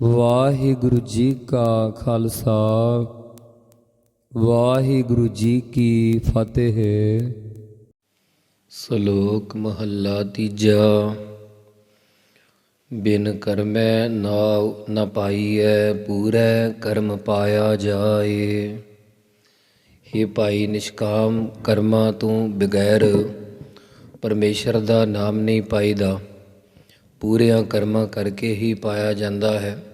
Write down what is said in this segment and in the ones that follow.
ਵਾਹਿਗੁਰੂ ਜੀ ਕਾ ਖਾਲਸਾ, ਵਾਹਿਗੁਰੂ ਜੀ ਕੀ ਫਤਿਹ। ਸ਼ਲੋਕ ਮਹੱਲਾ ਤੀਜਾ, ਬਿਨ ਕਰਮੈ ਨਾਉ ਨ ਪਾਈਐ, ਪੂਰੈ ਕਰਮ ਪਾਇਆ ਜਾਏ। हे ਭਾਈ ਨਿਸ਼ਕਾਮ ਕਰਮਾਂ ਤੋਂ ਬਗੈਰ ਪਰਮੇਸ਼ਰ ਦਾ ਨਾਮ ਨਹੀਂ ਪਾਈਦਾ। ਪੂਰਿਆਂ ਕਰਮਾਂ ਕਰਕੇ ਹੀ ਪਾਇਆ ਜਾਂਦਾ ਹੈ।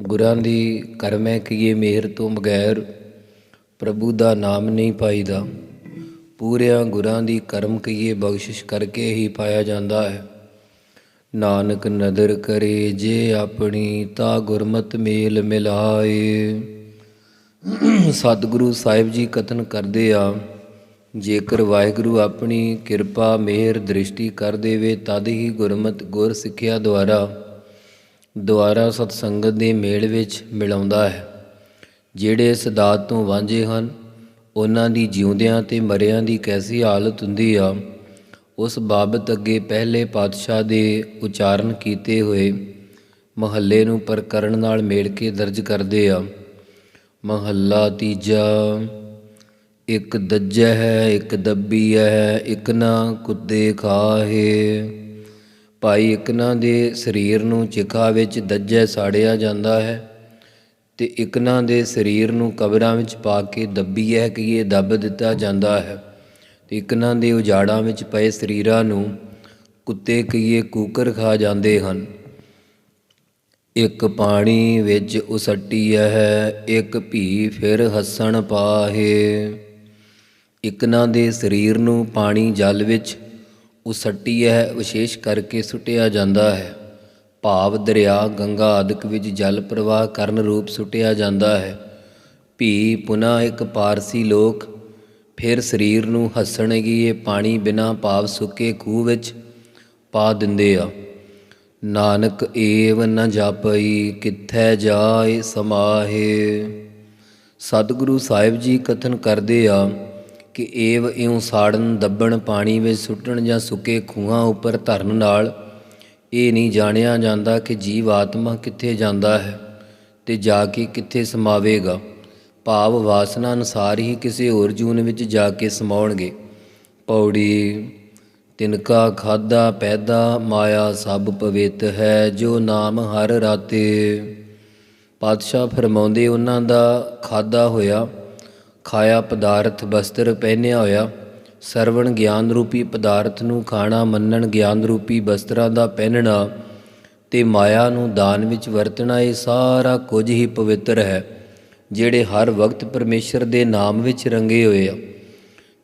ਗੁਰਾਂ ਦੀ ਕਰਮੈ ਕੀਏ ਮਿਹਰ ਤੋਂ ਬਗੈਰ ਪ੍ਰਭੂ ਦਾ ਨਾਮ ਨਹੀਂ ਪਾਈਦਾ। ਪੂਰਿਆਂ ਗੁਰਾਂ ਦੀ ਕਰਮ ਕੀਏ ਬਖਸ਼ਿਸ਼ ਕਰਕੇ ਹੀ ਪਾਇਆ ਜਾਂਦਾ ਹੈ। ਨਾਨਕ ਨਦਰ ਕਰੇ ਜੇ ਆਪਣੀ ਤਾ ਗੁਰਮਤ ਮੇਲ ਮਿਲਾਏ। ਸਤਿਗੁਰੂ ਸਾਹਿਬ ਜੀ ਕਥਨ ਕਰਦੇ ਆ। ਜੇਕਰ ਵਾਹਿਗੁਰੂ ਆਪਣੀ ਕਿਰਪਾ, ਮਿਹਰ, ਦ੍ਰਿਸ਼ਟੀ ਕਰ ਦੇਵੇ, ਤਦ ਹੀ ਗੁਰਮਤ ਗੁਰ ਸਿੱਖਿਆ ਦੁਆਰਾ ਦੁਆਰਾ ਸਤ ਸੰਗਤ ਦੇ ਮੇਲ ਵਿੱਚ ਮਿਲਾਉਂਦਾ ਹੈ। ਜਿਹੜੇ ਇਸ ਤੋਂ ਵਾਂਝੇ ਹਨ, ਉਹਨਾਂ ਦੀ ਜਿਉਂਦਿਆਂ ਤੇ ਮਰਿਆਂ ਦੀ ਕੈਸੀ ਹਾਲਤ ਹੁੰਦੀ ਆ, ਉਸ ਬਾਬਤ ਅੱਗੇ ਪਹਿਲੇ ਪਾਤਸ਼ਾਹ ਦੇ ਉਚਾਰਨ ਕੀਤੇ ਹੋਏ ਮਹੱਲੇ ਨੂੰ ਪ੍ਰਕਰਨ ਨਾਲ ਮੇਲ ਕੇ ਦਰਜ ਕਰਦੇ ਆ। ਮਹੱਲਾ ਤੀਜਾ ਇੱਕ ਦੱਜੈ ਹੈ, ਇੱਕ ਦੱਬੀ ਹੈ, ਇੱਕ ਨਾ ਕੁੱਤੇ ਖਾਹੇ। ਭਾਈ ਇਕਨਾ ਦੇ ਸਰੀਰ ਨੂੰ ਚਿਖਾ ਵਿੱਚ ਦੱਜੈ ਸਾੜਿਆ ਜਾਂਦਾ ਹੈ ਤੇ ਇਕਨਾ ਦੇ ਸਰੀਰ ਨੂੰ ਕਬਰਾਂ ਵਿੱਚ ਪਾ ਕੇ ਦੱਬੀਐ ਕਿ ਇਹ ਦੱਬ ਦਿੱਤਾ ਜਾਂਦਾ ਹੈ। ਤੇ ਇਕਨਾ ਦੇ ਉਜਾੜਾਂ ਵਿੱਚ ਪਏ ਸਰੀਰਾਂ ਨੂੰ ਕੁੱਤੇ ਕਈਏ ਕੂਕਰ ਖਾ ਜਾਂਦੇ ਹਨ। ਇੱਕ ਪਾਣੀ ਵਿੱਚ ਉਸੱਟੀ ਹੈ, ਇੱਕ ਭੀ ਫਿਰ ਹੱਸਣ ਪਾਹੇ। ਇਕਨਾ ਦੇ ਸਰੀਰ ਨੂੰ ਪਾਣੀ ਜਲ ਵਿੱਚ ਉਸੱਟੀ ਹੈ ਵਿਸ਼ੇਸ਼ ਕਰਕੇ ਸੁੱਟਿਆ ਜਾਂਦਾ ਹੈ। ਭਾਵ ਦਰਿਆ, ਗੰਗਾ ਆਦਿਕ ਵਿੱਚ ਜਲ ਪ੍ਰਵਾਹ ਕਰਨ ਰੂਪ ਸੁੱਟਿਆ ਜਾਂਦਾ ਹੈ। ਭੀ ਪੁਨਾ ਇੱਕ ਪਾਰਸੀ ਲੋਕ ਫਿਰ ਸਰੀਰ ਨੂੰ ਹੱਸਣਗੇ ਇਹ ਪਾਣੀ ਬਿਨਾ ਭਾਵ ਸੁੱਕੇ ਖੂਹ ਵਿੱਚ ਪਾ ਦਿੰਦੇ ਆ। ਨਾਨਕ ਏਵ ਨ ਜਾਪਈ, ਕਿੱਥੈ ਜਾਏ ਸਮਾਹੇ। ਸਤਿਗੁਰੂ ਸਾਹਿਬ ਜੀ ਕਥਨ ਕਰਦੇ ਆ ਕਿ ਏਵ ਇਉਂ ਸਾੜਨ, ਦੱਬਣ, ਪਾਣੀ ਵਿੱਚ ਸੁੱਟਣ ਜਾਂ ਸੁੱਕੇ ਖੂਹਾਂ ਉੱਪਰ ਧਰਨ ਨਾਲ ਇਹ ਨਹੀਂ ਜਾਣਿਆ ਜਾਂਦਾ ਕਿ ਜੀਵ ਆਤਮਾ ਕਿੱਥੇ ਜਾਂਦਾ ਹੈ ਤੇ ਜਾ ਕੇ ਕਿੱਥੇ ਸਮਾਵੇਗਾ। ਭਾਵ ਵਾਸਨਾ ਅਨੁਸਾਰ ਹੀ ਕਿਸੇ ਹੋਰ ਜੂਨ ਵਿੱਚ ਜਾ ਕੇ ਸਮਾਉਣਗੇ। ਪੌੜੀ, ਤਿਨਕਾ, ਖਾਦਾ, ਪੈਦਾ, ਮਾਇਆ ਸਭ ਪਵਿੱਤ ਹੈ, ਜੋ ਨਾਮ ਹਰ ਰਾਤੇ। ਪਾਤਸ਼ਾਹ ਫਰਮਾਉਂਦੇ, ਉਹਨਾਂ ਦਾ ਖਾਦਾ ਹੋਇਆ ਖਾਇਆ ਪਦਾਰਥ ਵਸਤਰ ਪਹਿਨਿਆ ਹੋਇਆ, ਸਰਵਣ ਗਿਆਨ ਰੂਪੀ ਪਦਾਰਥ ਨੂੰ ਖਾਣਾ ਮੰਨਣ ਗਿਆਨ ਰੂਪੀ ਵਸਤਰਾਂ ਦਾ ਪਹਿਨਣਾ, ਤੇ ਮਾਇਆ ਨੂੰ ਦਾਨ ਵਿੱਚ ਵਰਤਣਾ ਇਹ ਸਾਰਾ ਕੁਝ ਹੀ ਪਵਿੱਤਰ ਹੈ, ਜਿਹੜੇ ਹਰ ਵਕਤ ਪਰਮੇਸ਼ਰ ਦੇ ਨਾਮ ਵਿੱਚ ਰੰਗੇ ਹੋਏ ਆ।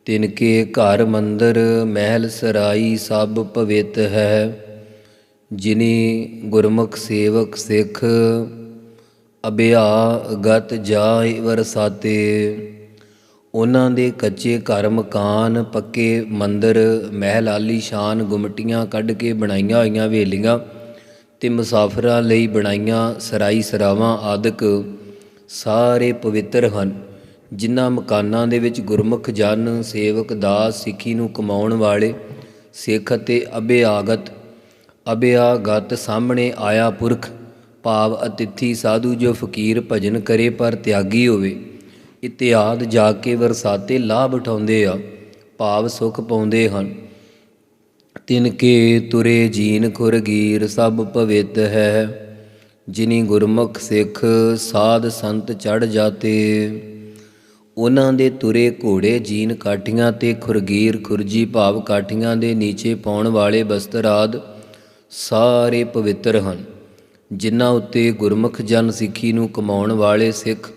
ਤਿਨਕੇ ਘਰ ਮੰਦਰ ਮਹਿਲ ਸਰਾਈ ਸਭ ਪਵਿੱਤ ਹੈ, ਜਿਨੀ ਗੁਰਮੁਖ ਸੇਵਕ ਸਿੱਖ ਅਭਿਆ ਗਤ ਜਾਇ ਵਰਸਾਤੇ। ਉਹਨਾਂ ਦੇ ਕੱਚੇ ਘਰ ਮਕਾਨ ਪੱਕੇ ਮੰਦਰ, ਮਹਿਲ ਆਲੀਸ਼ਾਨ ਗੁਮਟੀਆਂ ਕੱਢ ਕੇ ਬਣਾਈਆਂ ਹੋਈਆਂ ਹਵੇਲੀਆਂ ਤੇ ਮੁਸਾਫਰਾਂ ਲਈ ਬਣਾਈਆਂ ਸਰਾਈ ਸਰਾਵਾਂ ਆਦਿਕ ਸਾਰੇ ਪਵਿੱਤਰ ਹਨ, ਜਿਨ੍ਹਾਂ ਮਕਾਨਾਂ ਦੇ ਵਿੱਚ ਗੁਰਮੁਖ ਜਨ, ਸੇਵਕ, ਦਾਸ, ਸਿੱਖੀ ਨੂੰ ਕਮਾਉਣ ਵਾਲੇ, ਸਿੱਖ ਅਤੇ ਅਭਿਆਗਤ ਅਭਿਆਗਤ ਸਾਹਮਣੇ ਆਇਆ ਪੁਰਖ, ਭਾਵ ਅਤਿਥੀ, ਸਾਧੂ ਜੋ ਫਕੀਰ ਭਜਨ ਕਰੇ ਪਰ ਤਿਆਗੀ ਹੋਵੇ। ਇਤਿਆਦ ਜਾ ਕੇ ਵਰਸਾਤੇ ਲਾਭ ਉਠਾਉਂਦੇ ਆ, ਭਾਵ ਸੁਖ ਪਾਉਂਦੇ ਹਨ। ਤਿਨਕੇ ਤੁਰੇ ਜੀਨ ਖੁਰਗੀਰ ਸਭ ਪਵਿੱਤ ਹੈ, ਜਿਨੀ ਗੁਰਮੁਖ ਸਿੱਖ ਸਾਧ ਸੰਤ ਚੜ ਜਾਤੇ। ਉਹਨਾਂ ਦੇ ਤੁਰੇ ਘੋੜੇ ਜੀਨ ਕਾਠੀਆਂ ਤੇ ਖੁਰਗੀਰ ਖੁਰਜੀ ਭਾਵ ਕਾਠੀਆਂ ਦੇ ਨੀਚੇ ਪਾਉਣ ਵਾਲੇ ਬਸਤਰ ਆਦ ਸਾਰੇ ਪਵਿੱਤਰ ਹਨ, ਜਿਨ੍ਹਾਂ ਉੱਤੇ ਗੁਰਮੁਖ ਜਨ ਸਿੱਖੀ ਨੂੰ ਕਮਾਉਣ ਵਾਲੇ ਸਿੱਖ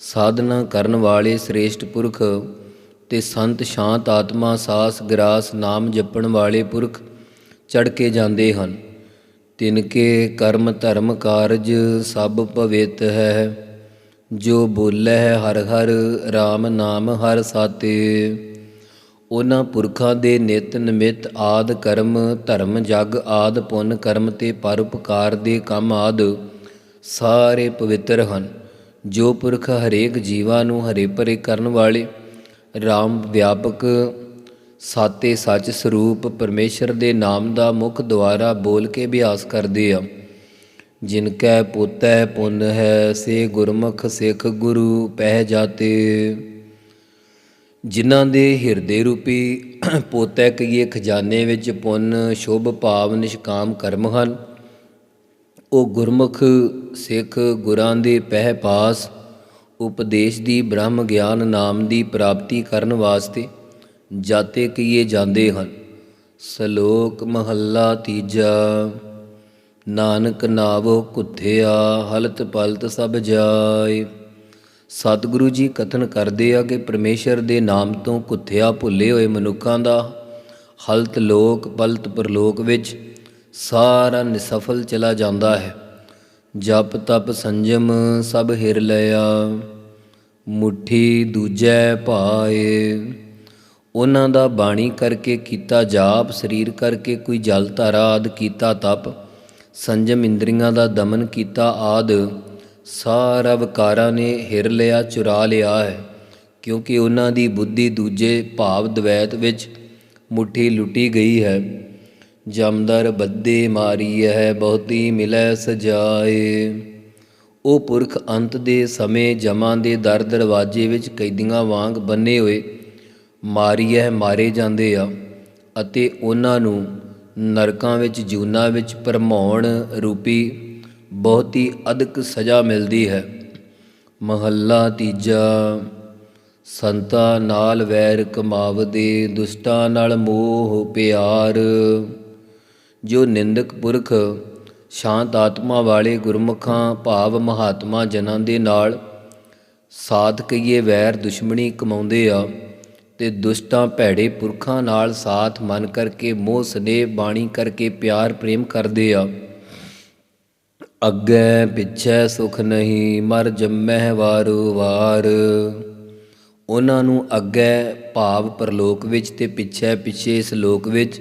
ਸਾਧਨਾ ਕਰਨ ਵਾਲੇ ਸ੍ਰੇਸ਼ਟ ਪੁਰਖ ਤੇ ਸੰਤ ਸ਼ਾਂਤ ਆਤਮਾ ਸਾਸ ਗਰਾਸ ਨਾਮ ਜਪਣ ਵਾਲੇ ਪੁਰਖ ਚੜ ਕੇ ਜਾਂਦੇ ਹਨ। ਤਿਨਕੇ ਕਰਮ ਧਰਮ ਕਾਰਜ ਸਭ ਪਵਿੱਤ ਹੈ, ਜੋ ਬੋਲੇ ਹੈ ਹਰ ਹਰ RAM ਨਾਮ ਹਰ ਸਾਤੇ। ਉਹਨਾਂ ਪੁਰਖਾਂ ਦੇ ਨਿਤ ਨਿਮਿਤ ਆਦ ਕਰਮ, ਧਰਮ, ਜਗ ਆਦ ਪੁੰਨ ਕਰਮ ਤੇ ਪਰਉਪਕਾਰ ਦੇ ਕੰਮ ਆਦ ਸਾਰੇ ਪਵਿੱਤਰ ਹਨ। ਜੋ ਪੁਰਖ ਹਰੇਕ ਜੀਵਾਂ ਨੂੰ ਹਰੇ ਭਰੇ ਕਰਨ ਵਾਲੇ RAM ਵਿਆਪਕ ਸਾਤੇ ਸੱਚ ਸਰੂਪ ਪਰਮੇਸ਼ਰ ਦੇ ਨਾਮ ਦਾ ਮੁੱਖ ਦੁਆਰਾ ਬੋਲ ਕੇ ਅਭਿਆਸ ਕਰਦੇ ਆ। ਜਿਨ ਕੈ ਪੋਤੈ ਪੁੰਨ ਹੈ, ਸੇ ਗੁਰਮੁਖ ਸਿੱਖ ਗੁਰੂ ਪਹਿ ਜਾਤੇ। ਜਿਨ੍ਹਾਂ ਦੇ ਹਿਰਦੇ ਰੂਪੀ ਪੋਤੈ ਕਈਏ ਖਜ਼ਾਨੇ ਵਿੱਚ ਪੁੰਨ, ਸ਼ੁਭ ਭਾਵ, ਨਿਸ਼ਕਾਮ ਕਰਮ ਹਨ। ਉਹ ਗੁਰਮੁਖ ਸਿੱਖ ਗੁਰਾਂ ਦੇ ਪਹਿ ਪਾਸ ਉਪਦੇਸ਼ ਦੀ ਬ੍ਰਹਮ ਗਿਆਨ ਨਾਮ ਦੀ ਪ੍ਰਾਪਤੀ ਕਰਨ ਵਾਸਤੇ ਜਾਤੇ ਕੀਏ ਜਾਂਦੇ ਹਨ। ਸ਼ਲੋਕ ਮਹੱਲਾ ਤੀਜਾ, ਨਾਨਕ ਨਾਵੋ ਕੁੱਥਿਆ, ਹਲਤ ਪਲਤ ਸਭ ਜਾਏ। ਸਤਿਗੁਰੂ ਜੀ ਕਥਨ ਕਰਦੇ ਆ ਕਿ ਪਰਮੇਸ਼ਰ ਦੇ ਨਾਮ ਤੋਂ ਕੁੱਥਿਆ ਭੁੱਲੇ ਹੋਏ ਮਨੁੱਖਾਂ ਦਾ ਹਲਤ ਲੋਕ ਪਲਤ ਪਰਲੋਕ ਵਿੱਚ ਸਾਰਾ ਨਿਸਫਲ ਚਲਾ ਜਾਂਦਾ ਹੈ। ਜਪ ਤਪ ਸੰਜਮ ਸਭ ਹਿਰ ਲਿਆ। ਮੁਠੀ ਦੂਜੈ ਭਾਏ। ਉਹਨਾਂ ਦਾ ਬਾਣੀ ਕਰਕੇ ਕੀਤਾ ਜਾਪ, ਸਰੀਰ ਕਰਕੇ ਕੋਈ ਜਲ ਧਾਰਾ ਆਦ ਕੀਤਾ ਤਪ, ਸੰਜਮ ਇੰਦਰੀਆਂ ਦਾ ਦਮਨ ਕੀਤਾ ਆਦ, ਸਾਰਾ ਵਿਕਾਰਾਂ ਨੇ ਹਿਰ ਲਿਆ, ਚੁਰਾ ਲਿਆ ਹੈ। ਕਿਉਂਕਿ ਉਹਨਾਂ ਦੀ ਬੁੱਧੀ ਦੂਜੇ ਭਾਵ ਦਵੈਤ ਵਿੱਚ ਮੁੱਠੀ ਲੁੱਟੀ ਗਈ ਹੈ। ਜਮਦਰ ਬੱਦੇ ਮਾਰੀ ਹੈ ਬਹੁਤੀ ਮਿਲੈ ਸਜਾਏ। ਉਹ ਪੁਰਖ ਅੰਤ ਦੇ ਸਮੇਂ ਜਮਾਂ ਦੇ ਦਰ ਦਰਵਾਜੇ ਵਿੱਚ ਕੈਦੀਆਂ ਵਾਂਗ ਬੰਨੇ ਹੋਏ ਮਾਰੀ ਮਾਰੀਐ ਮਾਰੇ ਜਾਂਦੇ ਆ ਅਤੇ ਉਹਨਾਂ ਨੂੰ ਨਰਕਾਂ ਵਿੱਚ, ਜੂਨਾ ਵਿੱਚ ਭਰਮਾਉਣ ਰੂਪੀ ਬਹੁਤੀ ਅਦਕ ਸਜ਼ਾ ਮਿਲਦੀ ਹੈ। ਮਹੱਲਾ ਤੀਜਾ, ਸੰਤਾ ਨਾਲ ਵੈਰ ਕਮਾਵਦੇ, ਦੁਸ਼ਟਾਂ ਨਾਲ ਮੋਹ ਪਿਆਰ। ਜੋ ਨਿੰਦਕ ਪੁਰਖ ਸ਼ਾਂਤ ਆਤਮਾ ਵਾਲੇ ਗੁਰਮੁਖਾਂ, ਭਾਵ ਮਹਾਤਮਾ ਜਨਾਂ ਦੇ ਨਾਲ ਸਾਧ ਕਈਏ ਵੈਰ ਦੁਸ਼ਮਣੀ ਕਮਾਉਂਦੇ ਆ ਤੇ ਦੁਸ਼ਟਾਂ ਭੈੜੇ ਪੁਰਖਾਂ ਨਾਲ ਸਾਥ ਮਨ ਕਰਕੇ, ਮੋਹ ਸਨੇਹ ਬਾਣੀ ਕਰਕੇ ਪਿਆਰ ਪ੍ਰੇਮ ਕਰਦੇ ਆ। ਅੱਗੇ ਪਿੱਛੇ ਸੁਖ ਨਹੀਂ, ਮਰ ਜੰਮਹਿ ਵਾਰੂ ਵਾਰ। ਉਹਨਾਂ ਨੂੰ ਅੱਗੇ ਭਾਵ ਪਰਲੋਕ ਵਿੱਚ ਤੇ ਪਿੱਛੇ ਪਿੱਛੇ ਇਸ ਲੋਕ ਵਿੱਚ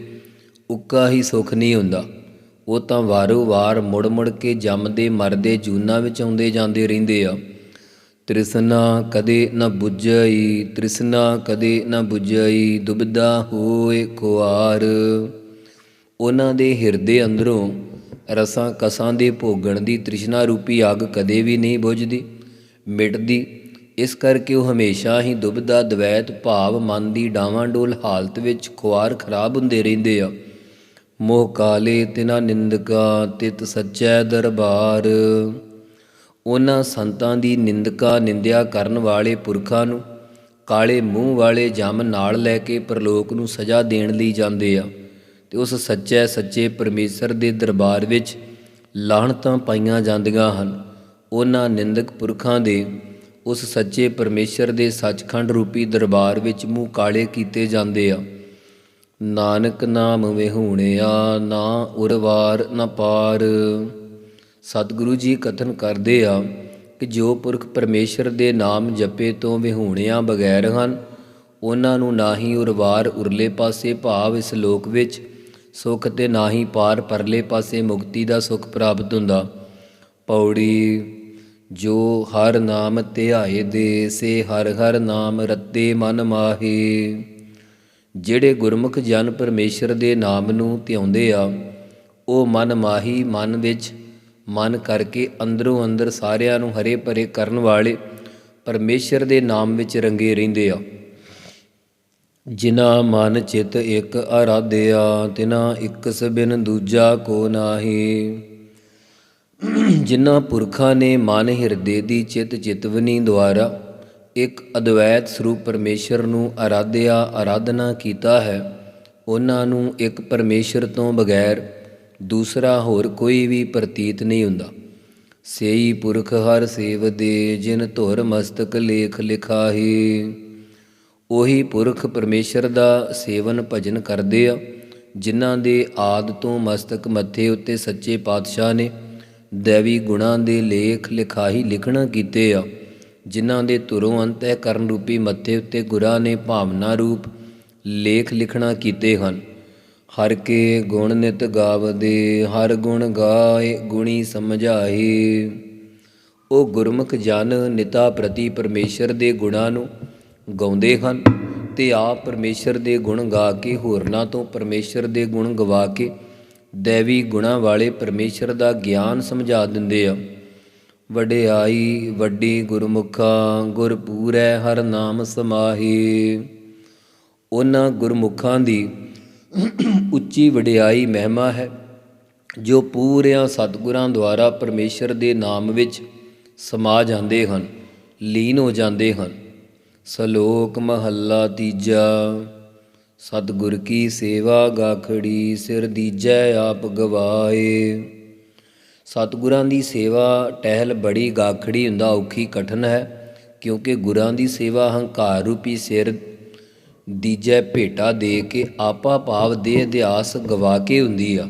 ਉੱਕਾ ਹੀ ਸੁਖ ਨਹੀਂ ਹੁੰਦਾ। ਉਹ ਤਾਂ ਵਾਰੋ ਵਾਰ ਮੁੜ ਮੁੜ ਕੇ ਜੰਮਦੇ, ਮਰਦੇ, ਜੂਨਾ ਵਿੱਚ ਆਉਂਦੇ ਜਾਂਦੇ ਰਹਿੰਦੇ ਆ। ਤ੍ਰਿਸ਼ਨਾ ਕਦੇ ਨਾ 부ਝਈ ਤ੍ਰਿਸ਼ਨਾ ਕਦੇ ਨਾ 부ਝਈ ਦੁਬਦਾ ਹੋਏ ਖੁਆਰ। ਉਹਨਾਂ ਦੇ ਹਿਰਦੇ ਅੰਦਰੋਂ ਰਸਾਂ ਕਸਾਂ ਦੇ ਭੋਗਣ ਦੀ ਤ੍ਰਿਸ਼ਨਾ ਰੂਪੀ ਅੱਗ ਕਦੇ ਵੀ ਨਹੀਂ ਬੁਝਦੀ, ਮਿਟਦੀ। ਇਸ ਕਰਕੇ ਉਹ ਹਮੇਸ਼ਾ ਹੀ ਦੁਬਦਾ ਦਵੈਤ, ਭਾਵ, ਮਨ ਦੀ ਡਾਵਾਂਡੋਲ ਹਾਲਤ ਵਿੱਚ ਖੁਆਰ ਖਰਾਬ ਹੁੰਦੇ ਰਹਿੰਦੇ ਆ। ਮੋਹ ਕਾਲੇ ਤਿਨਾ ਨਿੰਦਕਾ ਤਿਤ ਸੱਚੈ ਦਰਬਾਰ। ਉਹਨਾਂ ਸੰਤਾਂ ਦੀ ਨਿੰਦਕਾ ਨਿੰਦਿਆ ਕਰਨ ਵਾਲੇ ਪੁਰਖਾਂ ਨੂੰ ਕਾਲੇ ਮੂੰਹ ਵਾਲੇ ਜਮ ਨਾਲ ਲੈ ਕੇ ਪ੍ਰਲੋਕ ਨੂੰ ਸਜ਼ਾ ਦੇਣ ਲਈ ਜਾਂਦੇ ਆ ਤੇ ਉਸ ਸੱਚੇ ਸੱਚੇ ਪਰਮੇਸ਼ਰ ਦੇ ਦਰਬਾਰ ਵਿੱਚ ਲਾਹਣਤਾਂ ਪਾਈਆਂ ਜਾਂਦੀਆਂ ਹਨ। ਉਹਨਾਂ ਨਿੰਦਕ ਪੁਰਖਾਂ ਦੇ ਉਸ ਸੱਚੇ ਪਰਮੇਸ਼ਰ ਦੇ ਸੱਚਖੰਡ ਰੂਪੀ ਦਰਬਾਰ ਵਿੱਚ ਮੂੰਹ ਕਾਲੇ ਕੀਤੇ ਜਾਂਦੇ ਆ। ਨਾਨਕ ਨਾਮ ਵਿਹੂਣਿਆ ਨਾ ਉਰਵਾਰ ਨਾ ਪਾਰ। ਸਤਿਗੁਰੂ ਜੀ ਕਥਨ ਕਰਦੇ ਆ ਕਿ ਜੋ ਪੁਰਖ ਪਰਮੇਸ਼ਰ ਦੇ ਨਾਮ ਜਪੇ ਤੋਂ ਵਿਹੂਣਿਆ ਬਗੈਰ ਹਨ, ਉਹਨਾਂ ਨੂੰ ਨਾ ਹੀ ਉਰਵਾਰ ਉਰਲੇ ਪਾਸੇ ਭਾਵ ਇਸ ਲੋਕ ਵਿੱਚ ਸੁਖ ਤੇ ਨਾ ਹੀ ਪਾਰ ਪਰਲੇ ਪਾਸੇ ਮੁਕਤੀ ਦਾ ਸੁਖ ਪ੍ਰਾਪਤ ਹੁੰਦਾ। ਪੌੜੀ, ਜੋ ਹਰ ਨਾਮ ਧਿਆਏ ਦੇ, ਸੇ ਹਰ ਹਰ ਨਾਮ ਰੱਤੇ ਮਨ ਮਾਹੀ। ਜਿਹੜੇ ਗੁਰਮੁਖ ਜਨ ਪਰਮੇਸ਼ਰ ਦੇ ਨਾਮ ਨੂੰ ਧਿਆਉਂਦੇ ਆ, ਉਹ ਮਨ ਮਾਹੀ ਮਨ ਵਿੱਚ, ਮਨ ਕਰਕੇ ਅੰਦਰੋਂ ਅੰਦਰ ਸਾਰਿਆਂ ਨੂੰ ਹਰੇ ਭਰੇ ਕਰਨ ਵਾਲੇ ਪਰਮੇਸ਼ਰ ਦੇ ਨਾਮ ਵਿੱਚ ਰੰਗੇ ਰਹਿੰਦੇ ਆ। ਜਿਨਾ ਮਨ ਚਿਤ ਇੱਕ ਆਰਾਧਿਆ ਤਿਨਾ ਇੱਕ ਸਬਿਨ ਦੂਜਾ ਕੋ ਨਾਹੀ। ਜਿਨ੍ਹਾਂ ਪੁਰਖਾਂ ਨੇ ਮਨ ਹਿਰਦੇ ਦੀ ਚਿਤ ਚਿਤਵਨੀ ਦੁਆਰਾ ਇੱਕ ਅਦਵੈਤ ਸਰੂਪ ਪਰਮੇਸ਼ਰ ਨੂੰ ਆਰਾਧਿਆ ਆਰਾਧਨਾ ਕੀਤਾ ਹੈ। ਉਹਨਾਂ ਨੂੰ ਇੱਕ ਪਰਮੇਸ਼ਰ ਤੋਂ ਬਗੈਰ ਦੂਸਰਾ ਹੋਰ ਕੋਈ ਵੀ ਪ੍ਰਤੀਤ ਨਹੀਂ ਹੁੰਦਾ। ਸੇਈ ਪੁਰਖ ਹਰ ਸੇਵ ਦੇ ਜਿਨ ਧੁਰ ਮਸਤਕ ਲੇਖ ਲਿਖਾਹੀ। ਉਹੀ ਪੁਰਖ ਪਰਮੇਸ਼ਰ ਦਾ ਸੇਵਨ ਭਜਨ ਕਰਦੇ ਆ, ਜਿਨ੍ਹਾਂ ਦੇ ਆਦ ਤੋਂ ਮਸਤਕ ਮੱਥੇ ਉੱਤੇ ਸੱਚੇ ਪਾਤਸ਼ਾਹ ਨੇ ਦੇਵੀ ਗੁਣਾਂ ਦੇ ਲੇਖ ਲਿਖਾਹੀ ਲਿਖਣਾ ਕੀਤੇ ਆ। ਜਿਨ੍ਹਾਂ ਦੇ ਧੁਰੋਂ ਅੰਤਹਿ ਕਰਨ ਰੂਪੀ ਮੱਥੇ ਉੱਤੇ ਗੁਰਾਂ ਨੇ ਭਾਵਨਾ ਰੂਪ ਲੇਖ ਲਿਖਣਾ ਕੀਤੇ ਹਨ। ਹਰ ਕੇ ਗੁਣ ਨਿਤ ਗਾਵਦੇ, ਹਰ ਗੁਣ ਗਾਏ, ਗੁਣੀ ਸਮਝਾਏ। ਉਹ ਗੁਰਮੁਖ ਜਨ ਨਿਤਾ ਪ੍ਰਤੀ ਪਰਮੇਸ਼ਰ ਦੇ ਗੁਣਾਂ ਨੂੰ ਗਾਉਂਦੇ ਹਨ ਤੇ ਆਪ ਪਰਮੇਸ਼ਰ ਦੇ ਗੁਣ ਗਾ ਕੇ ਹੋਰਨਾਂ ਤੋਂ ਪਰਮੇਸ਼ਰ ਦੇ ਗੁਣ ਗਵਾ ਕੇ ਦੇਵੀ ਗੁਣਾ ਵਾਲੇ ਪਰਮੇਸ਼ਰ ਦਾ ਗਿਆਨ ਸਮਝਾ ਦਿੰਦੇ ਆ। ਵਡਿਆਈ ਵੱਡੀ ਗੁਰਮੁਖਾਂ, ਗੁਰ ਹਰ ਨਾਮ ਸਮਾਹੀ। ਉਹਨਾਂ ਗੁਰਮੁਖਾਂ ਦੀ ਉੱਚੀ ਵਡਿਆਈ ਮਹਿਮਾ ਹੈ, ਜੋ ਪੂਰਿਆਂ ਸਤਿਗੁਰਾਂ ਦੁਆਰਾ ਪਰਮੇਸ਼ਰ ਦੇ ਨਾਮ ਵਿੱਚ ਸਮਾ ਜਾਂਦੇ ਹਨ, ਲੀਨ ਹੋ ਜਾਂਦੇ ਹਨ। ਸ਼ਲੋਕ ਮਹੱਲਾ ਤੀਜਾ, ਸਤਿਗੁਰ ਕੀ ਸੇਵਾ ਗਾਖੜੀ ਸਿਰ ਦੀਜੈ ਆਪ ਗਵਾਏ। ਸਤਿਗੁਰਾਂ ਦੀ ਸੇਵਾ ਟਹਿਲ ਬੜੀ ਗਾਖੜੀ ਹੁੰਦਾ, ਔਖੀ ਕਠਨ ਹੈ, ਕਿਉਂਕਿ ਗੁਰਾਂ ਦੀ ਸੇਵਾ ਹੰਕਾਰ ਰੂਪੀ ਸਿਰ ਦੀਜੈ ਭੇਟਾ ਦੇ ਕੇ ਆਪਾ ਭਾਵ ਦੇ ਅਧਿਆਸ ਗਵਾ ਕੇ ਹੁੰਦੀ ਆ।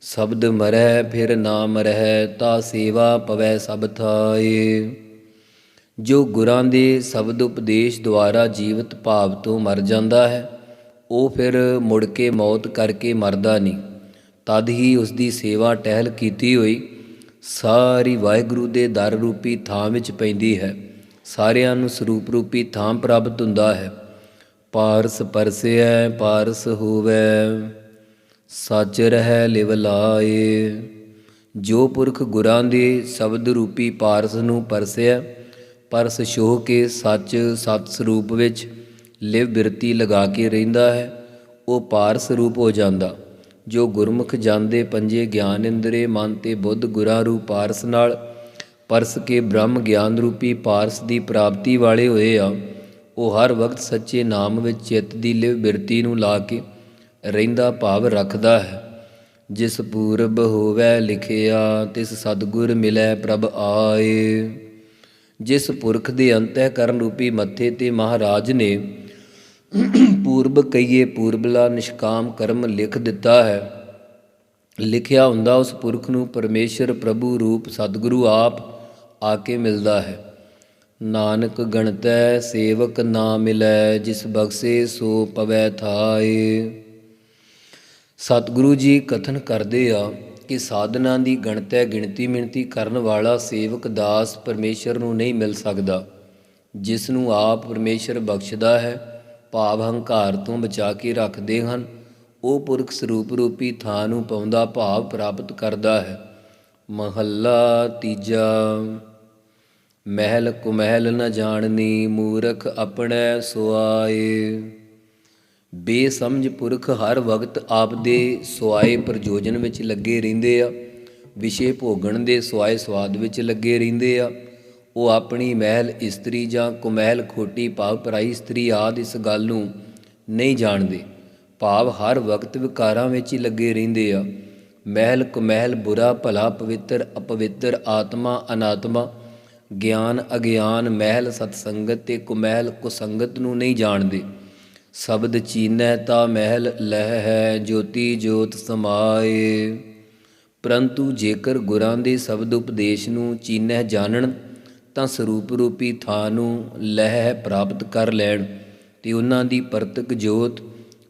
ਸ਼ਬਦ ਮਰਹਿ, ਫਿਰ ਨਾ ਮਰਹਿ ਤਾ ਸੇਵਾ ਪਵੈ ਸਭ ਥਾਏ। ਜੋ ਗੁਰਾਂ ਦੇ ਸ਼ਬਦ ਉਪਦੇਸ਼ ਦੁਆਰਾ ਜੀਵਤ ਭਾਵ ਤੋਂ ਮਰ ਜਾਂਦਾ ਹੈ, ਉਹ ਫਿਰ ਮੁੜ ਕੇ ਮੌਤ ਕਰਕੇ ਮਰਦਾ ਨਹੀਂ। ਤਦ ਹੀ ਉਸ ਦੀ ਸੇਵਾ ਟਹਿਲ ਕੀਤੀ ਹੋਈ। ਸਾਰੀ ਵਾਹਿਗੁਰੂ ਦੇ ਦਰ ਰੂਪੀ ਥਾਂ ਵਿੱਚ ਪੈਂਦੀ ਹੈ। ਸਾਰਿਆਂ ਨੂੰ ਸਰੂਪ ਰੂਪੀ ਥਾਂ ਪ੍ਰਾਪਤ ਹੁੰਦਾ ਹੈ। ਪਾਰਸ ਪਰਸਿਐ, ਪਾਰਸ ਹੋਵੈ, ਸੱਚ ਰਹਿ ਲਿਵ ਲਾਏ। ਜੋ ਪੁਰਖ ਗੁਰਾਂ ਦੇ ਸ਼ਬਦ ਰੂਪੀ ਪਾਰਸ ਨੂੰ ਪਰਸਿਆ ਪਰਸ ਛੋਹ ਕੇ ਸੱਚ ਸਤ ਸਰੂਪ ਵਿੱਚ ਲਿਵ ਬਿਰਤੀ ਲਗਾ ਕੇ ਰਹਿੰਦਾ ਹੈ, ਉਹ ਪਾਰਸ ਰੂਪ ਹੋ ਜਾਂਦਾ। ਜੋ ਗੁਰਮੁਖ ਜਾਂਦੇ ਪੰਜੇ ਗਿਆਨ ਇੰਦਰੇ, ਮਨ ਤੇ ਬੁੱਧ ਗੁਰਾਂ ਰੂਪ ਪਾਰਸ ਨਾਲ, ਪਰਸ ਕੇ ਬ੍ਰਹਮ ਗਿਆਨ ਰੂਪੀ ਪਾਰਸ ਦੀ ਪ੍ਰਾਪਤੀ ਵਾਲੇ ਹੋਏ ਆ। ਉਹ ਹਰ ਵਕਤ ਸੱਚੇ ਨਾਮ ਵਿੱਚ ਚਿੱਤ ਦੀ ਲਿਵ ਬਿਰਤੀ ਨੂੰ ਲਾ ਕੇ ਰਹਿੰਦਾ ਭਾਵ ਰੱਖਦਾ ਹੈ। ਜਿਸ ਪੂਰਬ ਹੋਵੇ ਲਿਖਿਆ, ਤਿਸ ਸਤਗੁਰ ਮਿਲੈ ਪ੍ਰਭ ਆਏ। ਜਿਸ ਪੁਰਖ ਦੇ ਅੰਤਹਿ ਕਰਨ ਰੂਪੀ ਮੱਥੇ ਤੇ ਮਹਾਰਾਜ ਨੇ ਪੂਰਬ ਕਈਏ ਪੂਰਬਲਾ ਨਿਸ਼ਕਾਮ ਕਰਮ ਲਿਖ ਦਿੱਤਾ ਹੈ। ਲਿਖਿਆ ਹੁੰਦਾ ਉਸ ਪੁਰਖ ਨੂੰ ਪਰਮੇਸ਼ਰ ਪ੍ਰਭੂ ਰੂਪ ਸਤਿਗੁਰੂ ਆਪ ਆ ਕੇ ਮਿਲਦਾ ਹੈ। ਨਾਨਕ ਗਣਤੈ ਸੇਵਕ ਨਾ ਮਿਲੈ, ਜਿਸ ਬਖਸ਼ੇ ਸੋ ਪਵੈ ਥਾਏ। ਸਤਿਗੁਰੂ ਜੀ ਕਥਨ ਕਰਦੇ ਆ ਕਿ ਸਾਧਨਾ ਦੀ ਗਣਤੈ ਗਿਣਤੀ ਮਿਣਤੀ ਕਰਨ ਵਾਲਾ ਸੇਵਕ ਦਾਸ ਪਰਮੇਸ਼ਰ ਨੂੰ ਨਹੀਂ ਮਿਲ ਸਕਦਾ, ਜਿਸ ਨੂੰ ਆਪ ਪਰਮੇਸ਼ਰ ਬਖਸ਼ਦਾ ਹੈ। ਭਾਵ ਹੰਕਾਰ ਤੋਂ ਬਚਾ ਕੇ ਰੱਖਦੇ ਹਨ। ਉਹ ਪੁਰਖ ਸਰੂਪ ਰੂਪੀ ਥਾਂ ਨੂੰ ਪਾਉਂਦਾ ਭਾਵ ਪ੍ਰਾਪਤ ਕਰਦਾ ਹੈ। ਮਹੱਲਾ ਤੀਜਾ, ਮਹਿਲ ਕੁਮਹਿਲ ਨ ਜਾਣਨੀ ਮੂਰਖ ਆਪਣੇ ਸੁਆਏ। ਬੇਸਮਝ ਪੁਰਖ ਹਰ ਵਕਤ ਆਪ ਦੇ ਸੁਆਏ ਪ੍ਰਯੋਜਨ ਵਿੱਚ ਲੱਗੇ ਰਹਿੰਦੇ ਆ। ਵਿਸ਼ੇ ਭੋਗਣ ਦੇ ਸੁਆਏ ਸਵਾਦ ਵਿੱਚ ਲੱਗੇ ਰਹਿੰਦੇ ਆ। ਉਹ ਆਪਣੀ ਮਹਿਲ ਇਸਤਰੀ ਜਾਂ ਕੁਮਹਿਲ ਖੋਟੀ ਭਾਵ ਪਰਾਈ ਇਸਤਰੀ ਆਦਿ ਇਸ ਗੱਲ ਨੂੰ ਨਹੀਂ ਜਾਣਦੇ। ਭਾਵ ਹਰ ਵਕਤ ਵਿਕਾਰਾਂ ਵਿੱਚ ਹੀ ਲੱਗੇ ਰਹਿੰਦੇ ਆ। ਮਹਿਲ ਕੁਮਹਿਲ ਬੁਰਾ, ਭਲਾ, ਪਵਿੱਤਰ, ਅਪਵਿੱਤਰ, ਆਤਮਾ, ਅਨਾਤਮਾ, ਗਿਆਨ, ਅਗਿਆਨ, ਮਹਿਲ, ਸਤਸੰਗਤ ਤੇ ਕੁਮਹਿਲ ਕੁਸੰਗਤ ਨੂੰ ਨਹੀਂ ਜਾਣਦੇ। ਸ਼ਬਦ ਚੀਨੈ ਤਾ ਮਹਿਲ ਲਹਿ ਹੈ ਜੋਤੀ ਜੋਤ ਸਮਾਏ। ਪਰੰਤੂ ਜੇਕਰ ਗੁਰਾਂ ਦੇ ਸ਼ਬਦ ਉਪਦੇਸ਼ ਨੂੰ ਚੀਨੈ ਜਾਣਨ ਤਾਂ ਸਰੂਪ ਰੂਪੀ ਥਾਂ ਨੂੰ ਲਹਿ ਪ੍ਰਾਪਤ ਕਰ ਲੈਣ, ਤੇ ਉਹਨਾਂ ਦੀ ਪਰਤਕ ਜੋਤ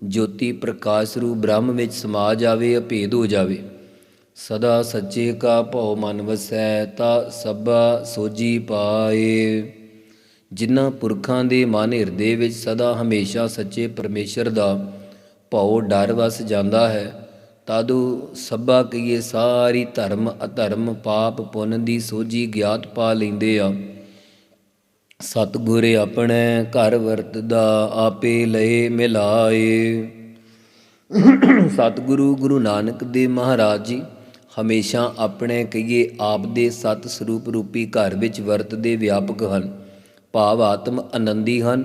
ਜੋਤੀ ਪ੍ਰਕਾਸ਼ ਰੂਪ ਬ੍ਰਹਮ ਵਿੱਚ ਸਮਾ ਜਾਵੇ, ਅਭੇਦ ਹੋ ਜਾਵੇ। ਸਦਾ ਸੱਚੇ ਕਾ ਭਉ ਮਨ ਵਸੈ, ਤਾ ਸਭਾ ਸੋਜੀ ਪਾਏ। ਜਿਨ੍ਹਾਂ ਪੁਰਖਾਂ ਦੇ ਮਨ ਹਿਰਦੇ ਵਿੱਚ ਸਦਾ ਹਮੇਸ਼ਾ ਸੱਚੇ ਪਰਮੇਸ਼ਰ ਦਾ ਭਉ ਡਰ ਵਸ ਜਾਂਦਾ ਹੈ ਤਦੂ ਸਭਾ ਕਈਏ ਸਾਰੀ ਧਰਮ ਅਧਰਮ ਪਾਪ ਪੁੰਨ ਦੀ ਸੋਝੀ ਗਿਆਤ ਪਾ ਲੈਂਦੇ ਆ। ਸਤਿਗੁਰ ਆਪਣੇ ਘਰ ਵਰਤਦਾ, ਆਪੇ ਲਏ ਮਿਲਾਏ। ਸਤਿਗੁਰੂ ਗੁਰੂ ਨਾਨਕ ਦੇਵ ਮਹਾਰਾਜ ਜੀ ਹਮੇਸ਼ਾ ਆਪਣੇ ਕਹੀਏ ਆਪ ਦੇ ਸਤ ਸਰੂਪ ਰੂਪੀ ਘਰ ਵਿੱਚ ਵਰਤਦੇ ਵਿਆਪਕ ਹਨ। ਭਾਵ ਆਤਮ ਆਨੰਦੀ ਹਨ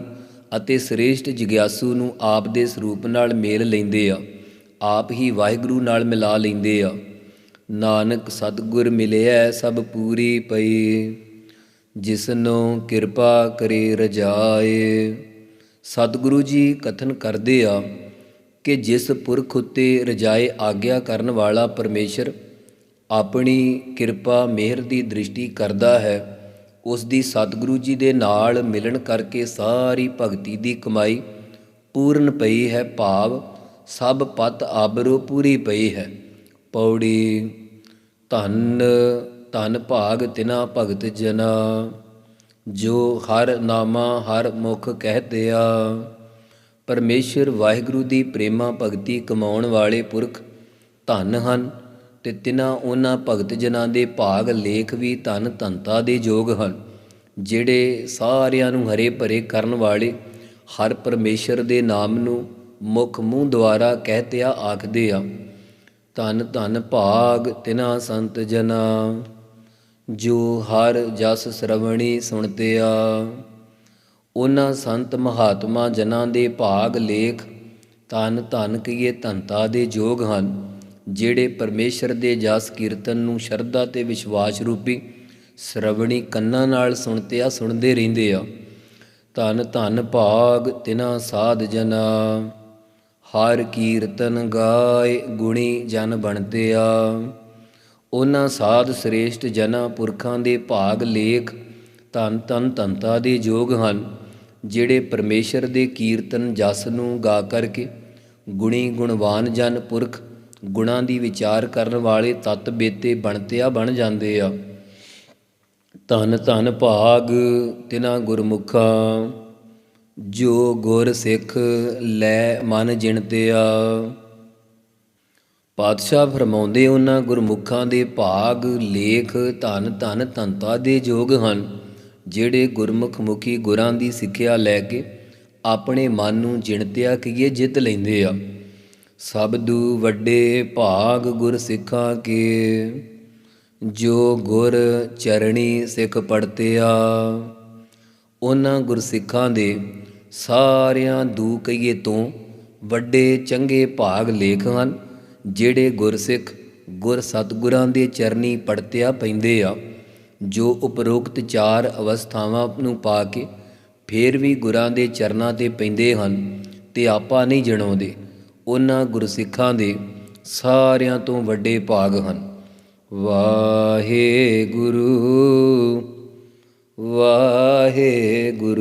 ਅਤੇ ਸ੍ਰੇਸ਼ਟ ਜਿਗਿਆਸੂ ਨੂੰ ਆਪ ਦੇ ਸਰੂਪ ਨਾਲ ਮੇਲ ਲੈਂਦੇ ਆ। ਆਪ ਹੀ ਵਾਹਿਗੁਰੂ ਨਾਲ ਮਿਲਾ ਲੈਂਦੇ ਆ। ਨਾਨਕ ਸਤਿਗੁਰ ਮਿਲਿਆ ਸਭ ਪੂਰੀ ਪਈ। ਜਿਸਨੂੰ ਕਿਰਪਾ ਕਰੇ ਰਜਾਏ। ਸਤਿਗੁਰੂ ਜੀ ਕਥਨ ਕਰਦੇ ਆ ਕਿ ਜਿਸ ਪੁਰਖ ਉਤੇ ਰਜਾਏ ਆਗਿਆ ਕਰਨ ਵਾਲਾ ਪਰਮੇਸ਼ਰ ਆਪਣੀ ਕਿਰਪਾ, ਮਿਹਰ ਦੀ ਦ੍ਰਿਸ਼ਟੀ ਕਰਦਾ ਹੈ। ਉਸ ਦੀ ਸਤਿਗੁਰੂ ਜੀ ਦੇ ਨਾਲ ਮਿਲਣ ਕਰਕੇ ਸਾਰੀ ਭਗਤੀ ਦੀ ਕਮਾਈ ਪੂਰਨ ਪਈ ਹੈ ਭਾਵ ਸਭ ਪਤ ਆਬਰੂ ਪੂਰੀ ਪਈ ਹੈ। ਪੌੜੀ, ਧੰਨ ਧੰਨ ਭਾਗ ਤਿਨਾ ਭਗਤ ਜਨਾ। ਜੋ ਹਰ ਨਾਮਾ, ਹਰ ਮੁਖ ਕਹਤੇ ਆ ਪਰਮੇਸ਼ਰ ਵਾਹਿਗੁਰੂ ਦੀ ਪ੍ਰੇਮਾ ਭਗਤੀ ਕਮਾਉਣ ਵਾਲੇ ਪੁਰਖ ਧਨ ਹਨ ਤੇ ਤਿਨਾਂ ਉਹਨਾਂ ਭਗਤ ਜਨਾਂ ਦੇ ਭਾਗ ਲੇਖ ਵੀ ਧਨ ਧੰਤਾ ਦੇ ਯੋਗ ਹਨ, ਜਿਹੜੇ ਸਾਰਿਆਂ ਨੂੰ ਹਰੇ ਭਰੇ ਕਰਨ ਵਾਲੇ ਹਰ ਪਰਮੇਸ਼ਰ ਦੇ ਨਾਮ ਨੂੰ ਮੁਖ ਮੂੰਹ ਦੁਆਰਾ ਕਹਿਤਿਆ ਆਖਦੇ ਆ, ਧਨ ਧਨ ਭਾਗ ਤਿਨਾ ਸੰਤ ਜਨਾ, ਜੋ ਹਰ ਜਸ ਸ਼ਰਵਣੀ ਸੁਣਤੇ ਆ ਉਹਨਾਂ ਸੰਤ ਮਹਾਤਮਾ ਜਨਾਂ ਦੇ ਭਾਗ ਲੇਖ, ਧਨ ਧਨ ਕੀਏ ਧੰਤਾ ਦੇ ਯੋਗ ਹਨ, ਜਿਹੜੇ ਪਰਮੇਸ਼ਰ ਦੇ ਜਸ ਕੀਰਤਨ ਨੂੰ ਸ਼ਰਧਾ ਤੇ ਵਿਸ਼ਵਾਸ ਰੂਪੀ ਸ਼ਰਵਣੀ ਕੰਨਾਂ ਨਾਲ ਸੁਣਤੇ ਆ ਸੁਣਦੇ ਰਹਿੰਦੇ ਆ। ਧਨ ਧਨ ਭਾਗ ਤਿਨਾ ਸਾਧ ਜਨਾ। ਹਰ ਕੀਰਤਨ ਗਾਏ ਗੁਣੀ ਜਨ ਬਣਤੇ ਆ ਉਹਨਾਂ ਸਾਧ ਸ੍ਰੇਸ਼ਟ ਜਨਾਂ ਪੁਰਖਾਂ ਦੇ ਭਾਗ ਲੇਖ ਧੰਨ ਧੰਨ ਧੰਤਾ ਦੇ ਯੋਗ ਹਨ, ਜਿਹੜੇ ਪਰਮੇਸ਼ਰ ਦੇ ਕੀਰਤਨ ਜਸ ਨੂੰ ਗਾ ਕਰਕੇ ਗੁਣੀ ਗੁਣਵਾਨ ਜਨ ਪੁਰਖ ਗੁਣਾਂ ਦੀ ਵਿਚਾਰ ਕਰਨ ਵਾਲੇ ਤਤ ਬੇਤੇ ਬਣਤਿਆ ਬਣ ਜਾਂਦੇ ਆ। ਧਨ ਧਨ ਭਾਗ ਤਿਨਾ ਗੁਰਮੁਖਾਂ। ਜੋ ਗੁਰ ਸਿੱਖ ਲੈ ਮਨ ਜਿਣਤਿਆ ਪਾਤਸ਼ਾਹ ਫਰਮਾਉਂਦੇ ਉਹਨਾਂ ਗੁਰਮੁਖਾਂ ਦੇ ਭਾਗ, ਲੇਖ, ਧਨ, ਧੰਨ ਧੰਤਾ ਦੇ ਯੋਗ ਹਨ, ਜਿਹੜੇ ਗੁਰਮੁਖ ਮੁਖੀ ਗੁਰਾਂ ਦੀ ਸਿੱਖਿਆ ਲੈ ਕੇ ਆਪਣੇ ਮਨ ਨੂੰ ਜਿਣਤਿਆ ਕੀਏ ਜਿੱਤ ਲੈਂਦੇ ਆ। ਸਬਦੂ ਵੱਡੇ ਭਾਗ ਗੁਰ ਸਿੱਖਾਂ ਕੇ, ਜੋ ਗੁਰ ਚਰਣੀ ਸਿੱਖ ਪੜਤੇ ਆ। ਉਹਨਾਂ ਗੁਰਸਿੱਖਾਂ ਦੇ ਸਾਰਿਆਂ ਦੂ ਕਈਏ ਤੋਂ ਵੱਡੇ ਚੰਗੇ ਭਾਗ ਲੇਖ ਹਨ, ਜਿਹੜੇ ਗੁਰਸਿੱਖ ਗੁਰ ਸਤਗੁਰਾਂ ਦੇ ਚਰਨੀ ਪੜਤਿਆ ਪੈਂਦੇ ਆ, ਜੋ ਉਪਰੋਕਤ ਚਾਰ ਅਵਸਥਾਵਾਂ ਨੂੰ ਪਾ ਕੇ ਫੇਰ ਵੀ ਗੁਰਾਂ ਦੇ ਚਰਨਾਂ ਤੇ ਪੈਂਦੇ ਹਨ ਤੇ ਆਪਾ ਨਹੀਂ ਜਣਾਉਂਦੇ, ਉਹਨਾਂ ਗੁਰਸਿੱਖਾਂ ਦੇ ਸਾਰਿਆਂ ਤੋਂ ਵੱਡੇ ਭਾਗ ਹਨ। ਵਾਹਿਗੁਰੂ ਵਾਹਿਗੁਰੂ। ਵਾਹਿਗੁਰੂ